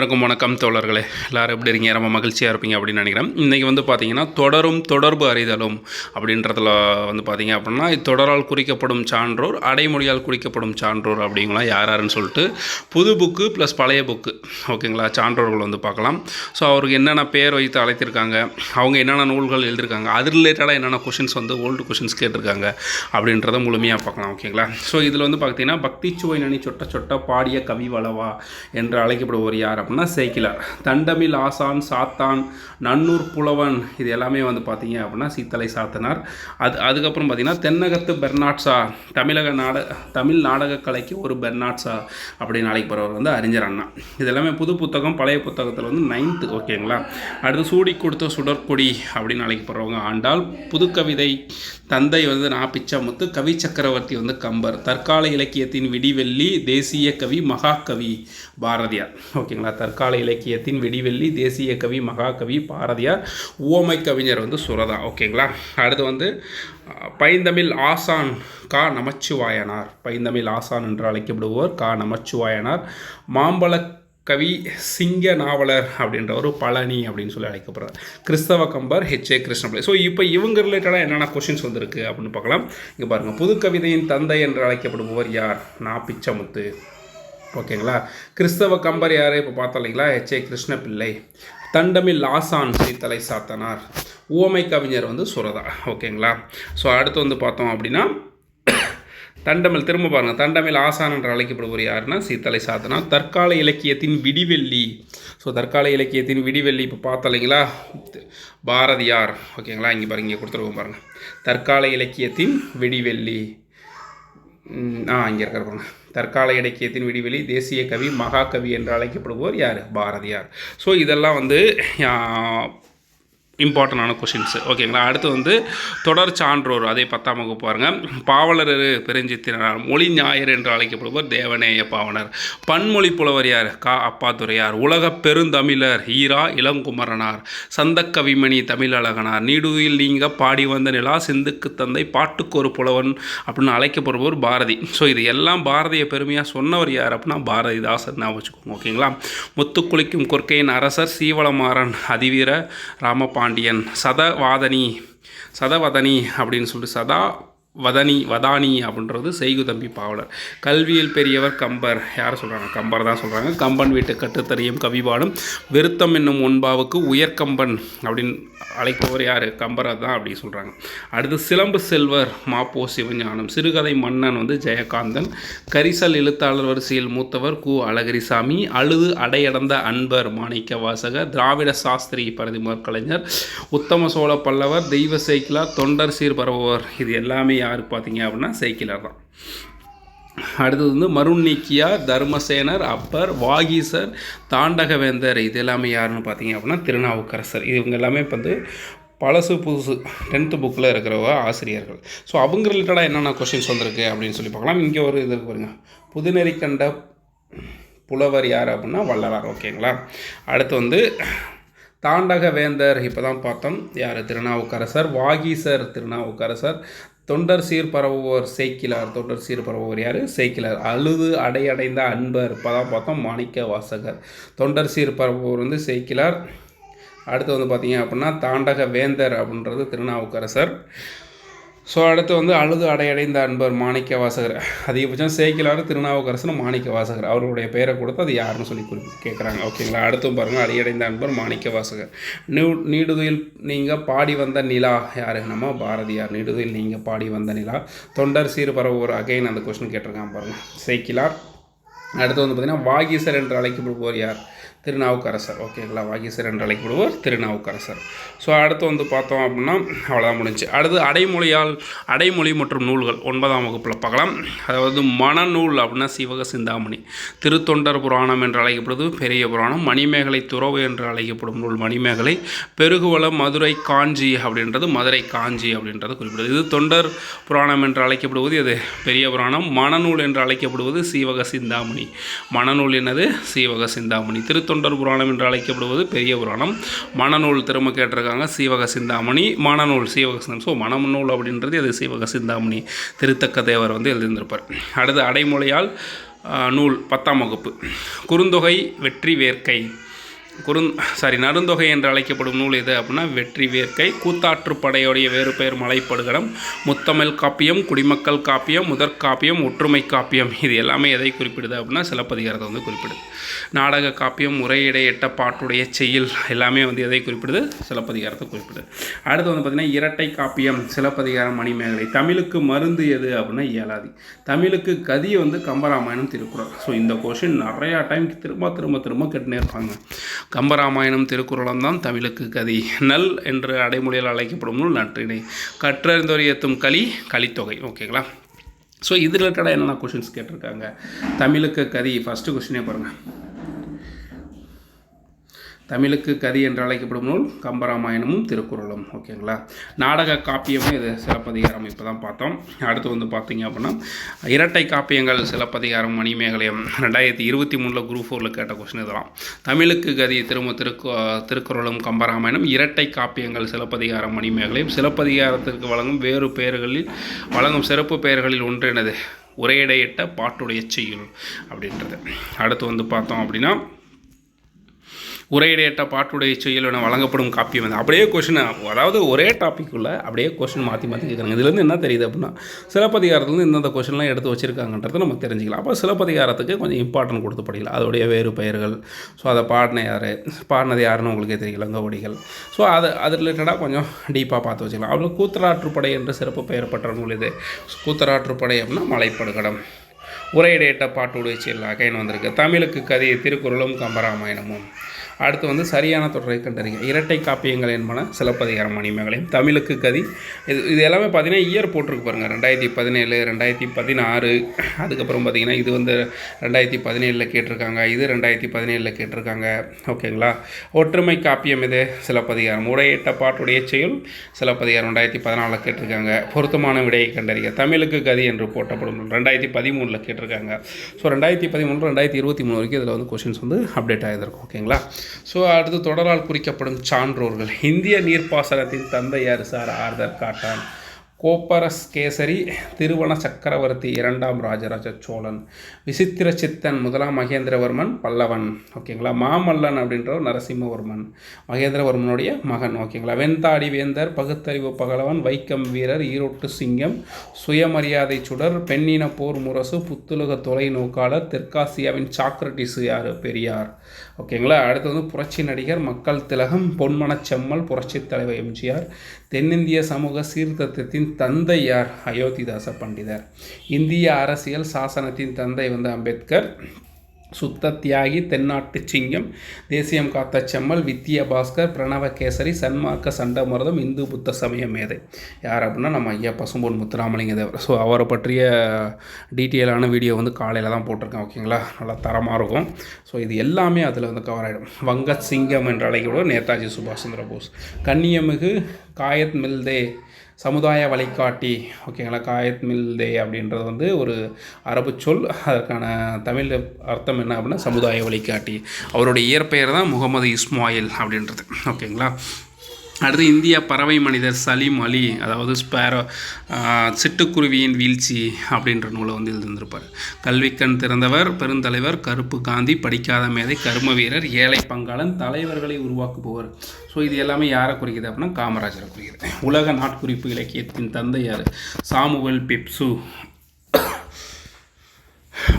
வணக்கம் வணக்கம் தோழர்களே. எல்லாரும் எப்படி இருக்கீங்க? ரொம்ப மகிழ்ச்சியாக இருப்பீங்க அப்படின்னு நினைக்கிறேன். இன்றைக்கி வந்து பார்த்தீங்கன்னா தொடரும் தொடர்பு அறிதலும் அப்படின்றதுல வந்து பார்த்தீங்க அப்படின்னா தொடரால் குறிக்கப்படும் சான்றோர் அடைமொழியால் குறிக்கப்படும் சான்றோர் அப்படிங்களா யார் யாருன்னு சொல்லிட்டு புது புக்கு ப்ளஸ் பழைய புக்கு. ஓகேங்களா? சான்றோர்கள் வந்து பார்க்கலாம். ஸோ அவருக்கு என்னென்ன பேர் வைத்து அழைத்திருக்காங்க? அவங்க என்னென்ன நூல்கள் எழுதியிருக்காங்க அது ரிலேட்டடாக என்னென்ன கொஷின்ஸ் வந்து ஓல்டு கொஷின்ஸ் கேட்டிருக்காங்க? அப்படின்றத முழுமையாக பார்க்கலாம். ஓகேங்களா? ஸோ இதில் வந்து பார்த்தீங்கன்னா பக்தி சுவை நனி சொட்ட சொட்ட பாடிய கவி வளவா என்று அழைக்கப்படுவோர் யார்? அப்படின்னா சேக்கிலார் தண்டமில் ஆசான் சாத்தான் நன்னூர் புலவன் இது எல்லாமே வந்து பார்த்தீங்க அப்படின்னா சீத்தலை சாத்தனார். அது அதுக்கப்புறம் பார்த்தீங்கன்னா தென்னகத்து பெர்னாட்ஸா தமிழக நாட தமிழ் நாடக கலைக்கு ஒரு பெர்னாட்ஸா அப்படின்னு அழைக்கப்படுறவர் வந்து அறிஞர் அண்ணா. இது எல்லாமே புது புத்தகம் பழைய புத்தகத்தில் வந்து நைன்த்து ஓகேங்களா அடுத்து சூடி கொடுத்த சுடற்கொடி அப்படின்னு அழைக்கப்படுறவங்க ஆண்டால் புதுக்கவிதை தந்தை வந்து நா பிச்சாமுத்து கவி சக்கரவர்த்தி வந்து கம்பர் தற்கால இலக்கியத்தின் விடிவெள்ளி தேசிய கவி மகாகவி பாரதியார். ஓகேங்களா தற்கால இலக்கியத்தின் வெடிவெள்ளி தேசிய கவி மகாகவி பாரதியார் ஓமை கவிஞர் வந்து சுரதா. ஓகேங்களா? அடுத்து வந்து பைந்தமிழ் ஆசான் கா நமச்சிவாயனார். பைந்தமிழ் ஆசான் என்று அழைக்கப்படுவோர் கா நமச்சிவாயனார். மாம்பழ கவி சிங்க நாவலர் அப்படின்ற ஒரு பழனி அப்படின்னு சொல்லி அழைக்கப்படுறார். கிறிஸ்தவ Kambar H A Krishnapillai. So இப்போ இவங்க ரிலேட்டடாக என்னென்ன கொஷின்ஸ் வந்திருக்கு அப்படின்னு பார்க்கலாம். இங்கே பாருங்கள் புது கவிதையின் தந்தை என்று அழைக்கப்படுபவர் யார்? நா பிச்சமுத்து ஓகேங்களா? கிறிஸ்தவ கம்பர் யார்? இப்போ பார்த்தோம் இல்லைங்களா? H A. கிருஷ்ணபிள்ளை தண்டமில் ஆசான் சீத்தலை சாத்தனார். உவமை கவிஞர் வந்து சுரதா. ஓகேங்களா? ஸோ அடுத்து வந்து பார்த்தோம் அப்படின்னா தண்டமில் திரும்ப பாருங்க. தண்டமில் ஆசான் என்று அழைக்கப்படுவர் யாருன்னா? சீத்தலை சாத்தனா தற்கால இலக்கியத்தின் விடிவெள்ளி. ஸோ தற்கால இலக்கியத்தின் விடிவெள்ளி இப்போ பார்த்தலைங்களா பாரதியார். ஓகேங்களா? இங்கே பாருங்க இங்கே கொடுத்துருக்கோம் பாருங்கள் தற்கால இலக்கியத்தின் விடிவெள்ளி. ஆ இங்கே இருக்கிற பாருங்க. தற்கால இலக்கியத்தின் விடிவெளி தேசிய கவி மகாகவி என்று அழைக்கப்படுவோர் யார்? பாரதியார். ஸோ இதெல்லாம் வந்து இம்பார்ட்டண்டான கொஷின்ஸ் ஓகேங்களா அடுத்து வந்து தொடர் சான்றோர் அதே பத்தாம் வகுப்பு பாருங்கள் பாவலர் பெருஞ்சித்திரனார் மொழி ஞாயிறு என்று அழைக்கப்படுவர் தேவநேய பாவனர். பன்மொழி புலவர் யார்? கா. அப்பாதுரையார் உலக பெருந்தமிழர் ஈரா இளங்குமரனார். சந்தக்கவிமணி தமிழழகனார். நீடுதியில் நீங்க பாடி வந்த நிலா சிந்துக்கு தந்தை பாட்டுக்கு ஒரு புலவன் அப்படின்னு அழைக்கப்படுபவர் பாரதி. ஸோ இது எல்லாம் பாரதியை பெருமையாக சொன்னவர் யார் அப்படின்னா பாரதிதாசன் ஞாபகம் வச்சுக்கோங்க ஓகேங்களா முத்துக்குளிக்கும் கொற்கையின் அரசர் சீவளமாறன் அதிவீர பாண்டியன். சதவாதனி சதவதனி அப்படின்னு சொல்லிட்டு சதா வதனி வதானி அப்படின்றது செய்குதம்பி பாவலர். கல்வியில் பெரியவர் கம்பர். யார் சொல்கிறாங்க கம்பர் தான் சொல்கிறாங்க கம்பன் வீட்டு கட்டுத்தறியும் கவிபாடும் விருத்தம் என்னும் ஒன்பாவுக்கு உயர்கம்பன் அப்படின்னு அழைப்பவர் யார்? கம்பரை தான் அப்படின்னு சொல்கிறாங்க அடுத்து சிலம்பு செல்வர் மாப்போ சிவஞானம். சிறுகதை மன்னன் வந்து ஜெயகாந்தன். கரிசல் எழுத்தாளர் வரிசையில் மூத்தவர் கு. அழகிரிசாமி. அழுது அடையடந்த அன்பர் மாணிக்க வாசகர் திராவிட சாஸ்திரி பரதிமர் கலைஞர். உத்தம சோழ பல்லவர். தெய்வ சைக்கிளார் தொண்டர் சீர் பரவுவர் இது எல்லாமே யார் பார்த்தீங்க அப்படின்னா சைக்கிளர் தான். அடுத்தது வந்து மருண்நீக்கியா தர்மசேனர் அப்பர் வாகீசர் தாண்டகவேந்தர் இது எல்லாமே யாருன்னு பார்த்தீங்க அப்படின்னா திருநாவுக்கரசர். இவங்க எல்லாமே இப்போ வந்து பழசு புதுசு டென்த்து புக்கில் இருக்கிறவ ஆசிரியர்கள். ஸோ அவங்க ரிலேட்டடாக என்னென்ன கொஷின்ஸ் வந்திருக்கு அப்படின்னு சொல்லி பார்க்கலாம். இங்கே ஒரு இது பாருங்க. புதுநெறி கண்ட புலவர் யார் அப்படின்னா வள்ளலார். ஓகேங்களா அடுத்து வந்து தாண்டக வேந்தர் இப்போ தான் பார்த்தோம். யார்? திருநாவுக்கரசர் வாகீசர் திருநாவுக்கரசர். தொண்டர் சீர் பரவுவோர் சேக்கிலார். தொண்டர் சீர் பரவுவோர் யார்? சேக்கிலார். அழுது அடையடைந்த அன்பர். இப்போ தான் பார்த்தோம் மாணிக்க வாசகர். தொண்டர் சீர் பரவுவோர் வந்து சேக்கிலார். அடுத்து வந்து பார்த்தீங்க அப்படின்னா தாண்டக வேந்தர் அப்படின்றது திருநாவுக்கரசர். ஸோ அடுத்து வந்து அழுது அடையடைந்த அன்பர் மாணிக்க வாசகர் அதிகபட்சம் சேக்கிலாறு திருநாவுக்கரசன் மாணிக்க வாசகர் அவருடைய பெயரை கொடுத்து அது யாருன்னு சொல்லி குறி கேட்குறாங்க ஓகேங்களா? அடுத்தும் பாருங்கள் அடையடைந்த அன்பர் மாணிக்க வாசகர் நீ நீடுதுயில் நீங்கள் பாடி வந்த நிலா யாரு? நம்ம பாரதியார். நீடுதுயில் நீங்கள் பாடி வந்த நிலா. தொண்டர் சீர் பரவுவோர் அகைன் அந்த கொஸ்டின் கேட்டிருக்காங்க பாருங்கள் சேக்கிலார். அடுத்து வந்து பார்த்திங்கன்னா வாகீசர் என்று அழைக்கப்படுவோர் யார்? திருநாவுக்கரசர். ஓகேங்களா வாகீசர் என்று அழைக்கப்படுவர் திருநாவுக்கரசர். ஸோ அடுத்து வந்து பார்த்தோம் அப்படின்னா அவ்வளோதான் முடிஞ்சு. அடுத்து அடைமொழியால் அடைமொழி மற்றும் நூல்கள் ஒன்பதாம் வகுப்பில் பார்க்கலாம். அதாவது மனநூல் அப்படின்னா சிவக சிந்தாமணி. திருத்தொண்டர் புராணம் என்று அழைக்கப்படுவது பெரிய புராணம். மணிமேகலை துறவு என்று அழைக்கப்படும் நூல் மணிமேகலை. பெருகுவளம் மதுரை காஞ்சி அப்படின்றது மதுரை காஞ்சி அப்படின்றது குறிப்பிடுது. இது தொண்டர் புராணம் என்று அழைக்கப்படுவது இது பெரிய புராணம். மனநூல் என்று அழைக்கப்படுவது சீவக சிந்தாமணி. மனநூல் என்னது? சீவக சிந்தாமணி. திருத்தொண்டர் புராணம் என்று அழைக்கப்படுவது பெரிய புராணம். மனநூல் திரும்ப கேட்டிருக்காங்க சீவக சிந்தாமணி. மனநூல் சீவக சிந்தாமணி. ஸோ மனநூல் அப்படின்றது அது சீவக சிந்தாமணி. திருத்தக்க தேவர் வந்து எழுதியிருந்திருப்பார். அடுத்து அடைமொழியால் நூல் பத்தாம் வகுப்பு. குறுந்தொகை வெற்றி வேர்க்கை. குறுந் சாரி நடுந்தொகை என்று அழைக்கப்படும் நூல் எது அப்படின்னா வெற்றி வேர்க்கை கூத்தாற்று படையோடைய வேறு பெயர் மலைப்படுகடம் முத்தமிழ் காப்பியம் குடிமக்கள் காப்பியம் முதற் காப்பியம் ஒற்றுமை காப்பியம். இது எல்லாமே எதை குறிப்பிடுது அப்படின்னா சிலப்பதிகாரத்தை வந்து குறிப்பிடுது. நாடக காப்பியம் உரையிடை எட்ட பாட்டுடைய செய்யுள் எல்லாமே வந்து எதை குறிப்பிடுது? சிலப்பதிகாரத்தை குறிப்பிடுது. அடுத்து வந்து பார்த்திங்கன்னா இரட்டை காப்பியம் சிலப்பதிகாரம் மணிமேகலை. தமிழுக்கு மருந்து எது அப்படின்னா இயலாதி. தமிழுக்கு கதி வந்து கம்பராமாயணம் திருக்குறள். ஸோ இந்த கொஷின் நிறையா டைம் திரும்ப திரும்ப திரும்ப கேட்டுனே இருப்பாங்க. கம்பராமாயணம் திருக்குறளும் தான் தமிழுக்கு கதி. நல் என்று அடைமொழியில் அழைக்கப்படும் நூல் நற்றிணை கற்றறிந்தோர் ஏத்தும் களி கலித்தொகை. ஓகேங்களா? ஸோ இது ரிலேட்டடாக என்னென்ன கொஷின்ஸ் கேட்டிருக்காங்க? தமிழுக்கு கதி ஃபஸ்ட்டு கொஷினே பாருங்கள் தமிழுக்கு கதி என்று அழைக்கப்படும் நூல் கம்பராமாயணமும் திருக்குறளும். ஓகேங்களா? நாடக காப்பியமும் இது. சிலப்பதிகாரம் இப்போ தான் பார்த்தோம். அடுத்து வந்து பார்த்தீங்க அப்படின்னா இரட்டை காப்பியங்கள் சிலப்பதிகாரம் மணிமேகலையம். ரெண்டாயிரத்தி இருபத்தி மூணில் குரூப் ஃபோரில் கேட்ட கொஸ்டின் இதெல்லாம். தமிழுக்கு கதி திரும்ப திருக்கு திருக்குறளும் கம்பராமாயணம் இரட்டை காப்பியங்கள் சிலப்பதிகாரம் மணிமேகலையும். சிலப்பதிகாரத்திற்கு வழங்கும் வேறு பெயர்களில் வழங்கும் சிறப்பு பெயர்களில் ஒன்று என்னது? உரையிடையிட்ட பாட்டுடைய செய்யுள் அப்படின்றது. அடுத்து வந்து பார்த்தோம் அப்படின்னா உரையிடையற்ற பாட்டுடைய செயல் என வழங்கப்படும் காப்பி வந்து அப்படியே கொஷின் அதாவது ஒரே டாப்பிக்குள்ளே அப்படியே கொஷின் மாற்றி மாற்றி கேட்குறாங்க இதுலேருந்து என்ன தெரியுது அப்படின்னா சிலப்பதிகாரத்துலேருந்து இந்தந்த கொஷின்லாம் எடுத்து வச்சுருக்காங்கன்றதை நம்ம தெரிஞ்சுக்கலாம். அப்போ சிலப்பதிகாரத்துக்கு கொஞ்சம் இம்பார்ட்டன்ட் கொடுத்து படிக்கலாம். அதோடைய வேறு பெயர்கள் ஸோ அதை பாடின யார் பாடினது யாருன்னு உங்களுக்கே தெரியல கவுடிகள் ஸோ அது அது ரிலேட்டடாக கொஞ்சம் டீப்பாக பார்த்து வச்சுக்கலாம். அப்புறம் கூத்தராற்றுப்படை என்று சிறப்பு பெயர் பெற்ற நூல் இது கூத்தராற்றுப்படை அப்படின்னா மலைப்படுகடம். உரையிடையிட்ட பாட்டுடைய செயல் அகைன் வந்திருக்கு. தமிழுக்கு கதை திருக்குறளும் கம்பராமாயணமும். அடுத்து வந்து சரியான தொடரை கண்டறிங்க இரட்டை காப்பியங்கள் என்பன சிலப்பதிகாரம் மணிமேகலையும் தமிழுக்கு கதி. இது இது எல்லாமே பார்த்தீங்கன்னா இயர் போட்டிருக்கு பாருங்கள் ரெண்டாயிரத்தி பதினேழு ரெண்டாயிரத்தி பதினாறு அதுக்கப்புறம் பார்த்தீங்கன்னா இது வந்து ரெண்டாயிரத்தி பதினேழில் கேட்டிருக்காங்க. இது ரெண்டாயிரத்தி பதினேழில் கேட்டிருக்காங்க. ஓகேங்களா? ஒற்றுமை காப்பியம் இது சிலப்பதிகாரம். உடையிட்ட பாட்டுடைய செயல் சிலப்பதிகாரம் ரெண்டாயிரத்தி பதினாலில் கேட்டிருக்காங்க. பொருத்தமான விடையை கண்டறிய தமிழுக்கு கதி என்று போட்டப்படும் ரெண்டாயிரத்தி பதிமூணில் கேட்டிருக்காங்க. ஸோ ரெண்டாயிரத்தி பதிமூணு ரெண்டாயிரத்தி இருபத்தி மூணு வரைக்கும் இதில் வந்து கொஷின்ஸ் வந்து அப்டேட் ஆகியிருக்கும் ஓகேங்களா? ஸோ அடுத்து தொடரால் குறிக்கப்படும் சான்றோர்கள். இந்திய நீர்ப்பாசனத்தின் தந்தை யார்? Sir Arthur Cotton. கோப்பரஸ் கேசரி திருவன சக்கரவர்த்தி இரண்டாம் ராஜராஜ சோழன். விசித்திர சித்தன் முதலாம் மகேந்திரவர்மன் பல்லவன். ஓகேங்களா? மாமல்லன் அப்படின்றவர் நரசிம்மவர்மன். மகேந்திரவர்மனுடைய மகன். ஓகேங்களா? வெண்தாடி வேந்தர் பகுத்தறிவு பகலவன் வைக்கம் வீரர் ஈரோட்டு சிங்கம் சுயமரியாதை சுடர் பெண்ணின போர் முரசு புத்துலக தொலைநோக்காளர் தெற்காசியாவின் சாக்ரட்டிஸ் யார்? பெரியார். ஓகேங்களா? அடுத்து வந்து புரட்சி நடிகர் மக்கள் திலகம் பொன்மனச்செம்மல் புரட்சி புரட்சித் தலைவர் எம்ஜிஆர் தென்னிந்திய சமூக சீர்திருத்தத்தின் தந்தை யார்? அயோத்திதாச பண்டிதர். இந்திய அரசியல் சாசனத்தின் தந்தை வந்து அம்பேத்கர். சுத்த தியாகி தென்னாட்டு சிங்கம் தேசியம் காத்த செம்மல் வித்ய பாஸ்கர் பிரணவ கேசரி சன்மார்க்க சண்டமரதம் இந்து புத்த சமய மேதை. யார் அப்படின்னா நம்ம ஐயா பசும்பொன் முத்துராமலிங்க தேவர். ஸோ அவரை பற்றிய டீட்டெயிலான வீடியோ வந்து காலையில் தான் போட்டிருக்கேன் ஓகேங்களா? நல்லா தரமாக இருக்கும். ஸோ இது எல்லாமே அதில் வந்து கவர் ஆகிடும் வங்க சிங்கம் என்று அழைக்கப்படும் நேதாஜி சுபாஷ் சந்திர போஸ் கன்னியமிகு காயத் மில்தே சமுதாய வழிகாட்டி ஓகேங்களா காயத் மில்தே அப்படின்றது வந்து ஒரு அரபு சொல். அதற்கான தமிழ் அர்த்தம் என்ன அப்படின்னா சமுதாய வழிகாட்டி. அவருடைய இயற்பெயர் தான் முகமது இஸ்மாயில் அப்படின்றது. ஓகேங்களா அடுத்து இந்திய பறவை மனிதர் சலீம் அலி அதாவது ஸ்பேரோ சிட்டுக்குருவியின் வீழ்ச்சி அப்படின்ற நூலை வந்து எழுதியிருந்திருப்பார். கல்விக்கண் திறந்தவர் பெருந்தலைவர் கருப்பு காந்தி படிக்காத மேதை கரும வீரர் ஏழை பங்காளன் தலைவர்களை உருவாக்குபவர் ஸோ இது எல்லாமே யாரை குறிக்குது அப்படின்னா காமராஜரை குறிக்கிறது உலக நாட்குறிப்பு இலக்கியத்தின் தந்தை யார்? சாமுவல் பிப்சு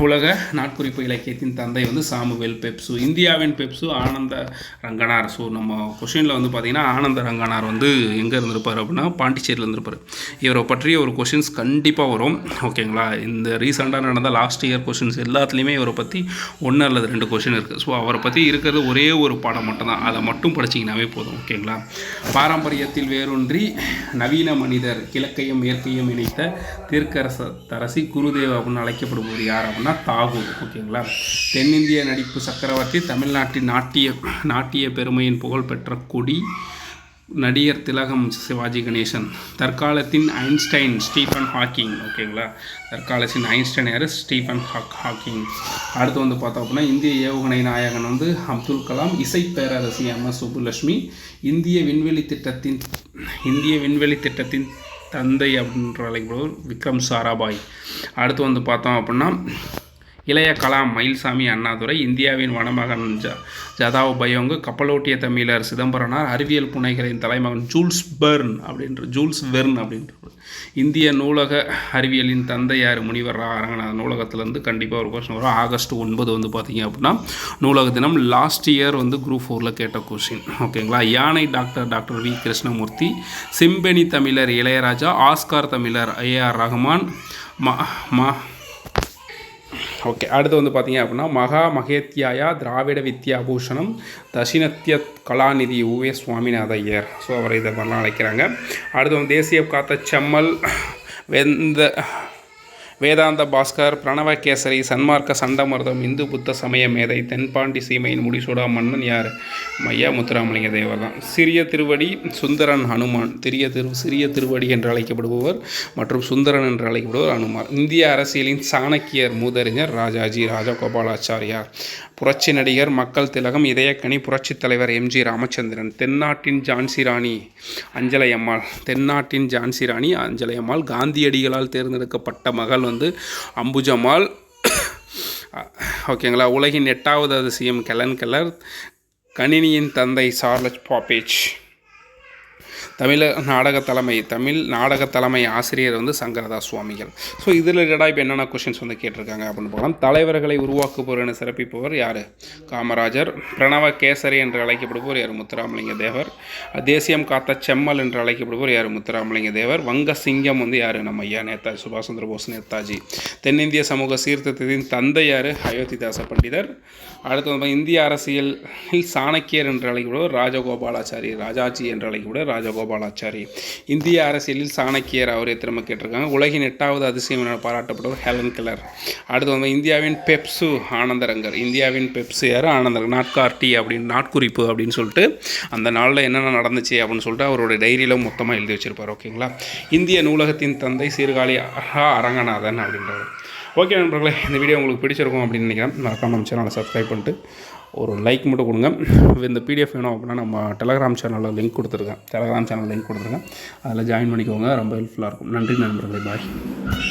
உலக நாட்குறிப்பு இலக்கியத்தின் தந்தை வந்து சாமுவேல் பெப்சு. இந்தியாவின் பெப்சு ஆனந்த ரங்கனார். ஸோ நம்ம கொஷினில் வந்து பார்த்திங்கன்னா ஆனந்த ரங்கனார் வந்து எங்கே இருந்திருப்பார் அப்படின்னா பாண்டிச்சேரியில் இருந்திருப்பார். இவரை பற்றிய ஒரு கொஷின்ஸ் கண்டிப்பாக வரும். ஓகேங்களா இந்த ரீசெண்டாக நடந்த லாஸ்ட் இயர் கொஷின்ஸ் எல்லாத்துலேயுமே இவரை பற்றி ஒன்று அல்லது ரெண்டு கொஷின் இருக்குது ஸோ அவரை பற்றி இருக்கிறது ஒரே ஒரு பாடம் மட்டும்தான். அதை மட்டும் படிச்சிங்கனாவே போதும். ஓகேங்களா பாரம்பரியத்தில் வேரூன்றி நவீன மனிதர் கிழக்கையும் இயற்கையும் இணைத்த தீர்க்கரச தரசி குருதேவ் அப்படின்னு அழைக்கப்படுபவர் யார் அப்படின்னா தாகூர் ஓகேங்களா? தென்னிந்திய நடிப்பு சக்கரவர்த்தி தமிழ்நாட்டின் நாட்டிய நாட்டிய பெருமையின் புகழ்பெற்ற கொடி நடிகர் திலகம் சிவாஜி கணேசன். தற்காலத்தின் ஐன்ஸ்டைன் ஸ்டீஃபன் ஹாக்கிங் ஓகேங்களா? தற்காலத்தின் ஐன்ஸ்டைன் யார்? Stephen Hawk Hawking. அடுத்து வந்து பார்த்தோம் அப்படின்னா இந்திய ஏவுகணை நாயகன் வந்து அப்துல் கலாம் இசை பேரரசி எம் எஸ் சுப்புலட்சுமி இந்திய விண்வெளி திட்டத்தின் இந்திய விண்வெளி திட்டத்தின் தந்தை அப்படின்ற அழைக்கப்படுவர் விக்ரம் சாராபாய். அடுத்து வந்து பார்த்தோம் அப்படின்னா இளைய கலாம் மயில்சாமி அண்ணாதுரை இந்தியாவின் வனமகன் ஜ ஜதாவ் பயோங்கு கப்பலோட்டிய தமிழர் சிதம்பரனார் அறிவியல் புனைகளின் தலைமகன் ஜூல்ஸ் பெர்ன் அப்படின்ற ஜூல்ஸ் வெர்ன் அப்படின்ற இந்திய நூலக அறிவியலின் தந்தையார் முனிவர் ரா. அரங்கநாதன் நூலகத்திலேருந்து கண்டிப்பாக ஒரு கொஸ்டின் வரும் ஆகஸ்ட் ஒன்பது வந்து பார்த்தீங்க அப்படின்னா நூலக தினம் லாஸ்ட் இயர் வந்து குரூப் ஃபோரில் கேட்ட கொஸ்டின் ஓகேங்களா யானை doctor doctor V Krishnamurthy symphony தமிழர் இளையராஜா ஆஸ்கார் தமிழர் ஏஆர் ரஹ்மான் மா மா ஓகே அடுத்து வந்து பார்த்தீங்க அப்படின்னா மகா மகேத்யாயா திராவிட வித்யாபூஷணம் தசினத்திய கலாநிதி உவே சுவாமிநாத ஐயர் ஸோ அவரை இதை மாதிரிலாம் அழைக்கிறாங்க. அடுத்து வந்து தேசிய காத்த செம்மல் வெந்த வேதாந்த பாஸ்கர் பிரணவ கேசரி சன்மார்க்க சண்டமர்தம் இந்து புத்த சமய மேதை தென்பாண்டி சீமையின் முடிசூடா மன்னன் யார்? மையா முத்துராமலிங்க தேவர் தான். சிறிய திருவடி சுந்தரன் ஹனுமான். திரிய திரு சிறிய திருவடி என்று அழைக்கப்படுபவர் மற்றும் சுந்தரன் என்று அழைக்கப்படுபவர் ஹனுமான். இந்திய அரசியலின் சாணக்கியர் மூதறிஞர் ராஜாஜி ராஜகோபாலாச்சாரியார். புரட்சி நடிகர் மக்கள் திலகம் இதயக்கணி புரட்சித் தலைவர் எம்ஜி ராமச்சந்திரன் தென்னாட்டின் ஜான்சி ராணி அஞ்சலை அம்மாள். தென்னாட்டின் ஜான்சி ராணி அஞ்சலை அம்மாள். காந்தியடிகளால் தேர்ந்தெடுக்கப்பட்ட மகள் வந்து அம்புஜம்மாள் ஓகேங்களா? உலகின் எட்டாவது அதிசயம் கெலன் கெலர் கணினியின் தந்தை சார்லஸ் பாப்பேஜ். தமிழ நாடக தலைமை தமிழ் நாடக தலைமை ஆசிரியர் வந்து சங்கரதாஸ் சுவாமிகள் ஸோ இதில் ரிலேட்டடாக இப்போ என்னென்ன கொஷின்ஸ் வந்து கேட்டிருக்காங்க அப்படின்னு போகலாம் தலைவர்களை உருவாக்குபவர் என சிறப்பிப்பவர் யார்? காமராஜர் பிரணவ கேசரி என்று அழைக்கப்படுபவர் யார்? முத்துராமலிங்க தேவர். தேசியம் காத்த செம்மல் என்று அழைக்கப்படுபவர் யார்? முத்துராமலிங்க தேவர். வங்க சிங்கம் வந்து யார்? நம்ம ஐயா நேதாஜி சுபாஷ் சந்திர போஸ் நேதாஜி. தென்னிந்திய சமூக சீர்திருத்தத்தின் தந்தை யார்? அயோத்திதாச பண்டிதர். அடுத்து வந்து இந்திய அரசியலில் சாணக்கியர் என்று அழைக்கப்படுவர் ராஜகோபாலாச்சாரி ராஜாஜி என்று அழைக்கப்படுவர் ராஜகோபாலாச்சாரி இந்திய அரசியலில் சாணக்கியர் அவரே திரும்ப கேட்டிருக்காங்க. உலகின் எட்டாவது அதிசயம் என பாராட்டப்படுவர் ஹெலன் கில்லர் அடுத்து வந்து இந்தியாவின் பெப்சு ஆனந்தரங்கர். இந்தியாவின் பெப்சு யார்? ஆனந்தரங்கர். நாட்கார்டி அப்படின்னு நாட்குறிப்பு அப்படின்னு சொல்லிட்டு அந்த நாளில் என்னென்ன நடந்துச்சு அப்படின்னு சொல்லிட்டு அவரோட டைரியில் மொத்தமாக எழுதி வச்சிருப்பார். ஓகேங்களா? இந்திய நூலகத்தின் தந்தை சீர்காழி அரங்கநாதன் அப்படின்றவர். ஓகே நண்பர்களே இந்த வீடியோ உங்களுக்கு பிடிச்சிருக்கும் அப்படின்னு நினைக்கிறேன். மறக்காமல் சேனலை சப்ஸ்கிரைப் பண்ணிட்டு ஒரு லைக் மட்டும் கொடுங்க. இந்த பிடிஎஃப் வேணும் அப்படின்னா நம்ம டெலகிராம் சேனலில் லிங்க் கொடுத்துருக்கேன். டெலகிராம் சேனல் லிங்க் கொடுத்துருக்கேன். அதில் ஜாயின் பண்ணிக்கோங்க. ரொம்ப ஹெல்ப்ஃபுல்லாக இருக்கும். நன்றி நண்பர்களே. பாய்